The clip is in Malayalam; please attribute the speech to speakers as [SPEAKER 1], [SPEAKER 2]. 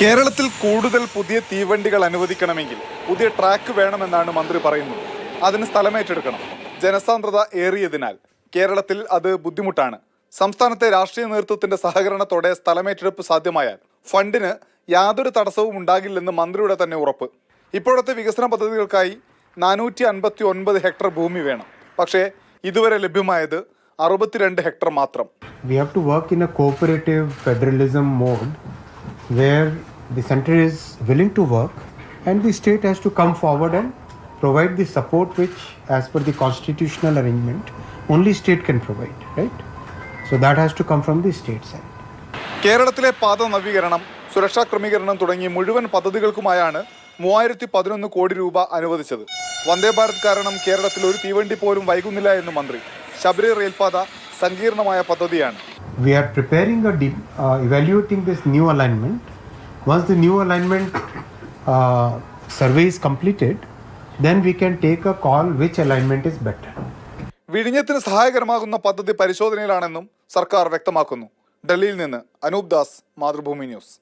[SPEAKER 1] കേരളത്തിൽ കൂടുതൽ പുതിയ തീവണ്ടികൾ അനുവദിക്കണമെങ്കിൽ പുതിയ ട്രാക്ക് വേണമെന്നാണ് മന്ത്രി പറയുന്നത്. അതിന് സ്ഥലമേറ്റെടുക്കണം ജനസാന്ദ്രത ഏറിയതിനാൽ കേരളത്തിൽ അത് ബുദ്ധിമുട്ടാണ്. സംസ്ഥാനത്തെ രാഷ്ട്രീയ നേതൃത്വത്തിന്റെ സഹകരണത്തോടെ സ്ഥലമേറ്റെടുപ്പ് സാധ്യമായാൽ ഫണ്ടിന് യാതൊരു തടസ്സവും ഉണ്ടാകില്ലെന്ന് മന്ത്രിയുടെ തന്നെ ഉറപ്പ്. ഇപ്പോഴത്തെ വികസന പദ്ധതികൾക്കായി നാനൂറ്റി അൻപത്തി ഒൻപത് ഹെക്ടർ ഭൂമി വേണം. പക്ഷേ ഇതുവരെ ലഭ്യമായത് അറുപത്തിരണ്ട് ഹെക്ടർ മാത്രം.
[SPEAKER 2] We have to work in a cooperative federalism mode. Where the center is willing to work and the state has to come forward and provide the support which as per the constitutional arrangement only state can provide right so that has to come from the state side
[SPEAKER 1] കേരളത്തിലെ പാത നവീകരണം സുരക്ഷാ ക്രമീകരണം തുടങ്ങി മുഴുവൻ പദ്ധതികൾക്കുമായാണ് മൂവായിരത്തി പതിനൊന്ന് കോടി രൂപ അനുവദിച്ചത് വന്ദേ ഭാരത് കാരണം കേരളത്തിൽ ഒരു തീവണ്ടി പോലും വൈകുന്നില്ല എന്ന് മന്ത്രി ശബരി റെയിൽപാത സങ്കീർണമായ പദ്ധതിയാണ്
[SPEAKER 2] we are preparing a deep, uh, evaluating this new alignment once the new alignment uh, survey is completed then we can take a call which alignment is better
[SPEAKER 1] വിഴിഞ്ഞത്തിന് സഹായകരമാകുന്ന പദ്ധതി പരിശോധനയിലാണെന്നും സർക്കാർ വ്യക്തമാക്കുന്നു ഡൽഹിയിൽ നിന്ന് അനൂപ് ദാസ് മാതൃഭൂമി ന്യൂസ്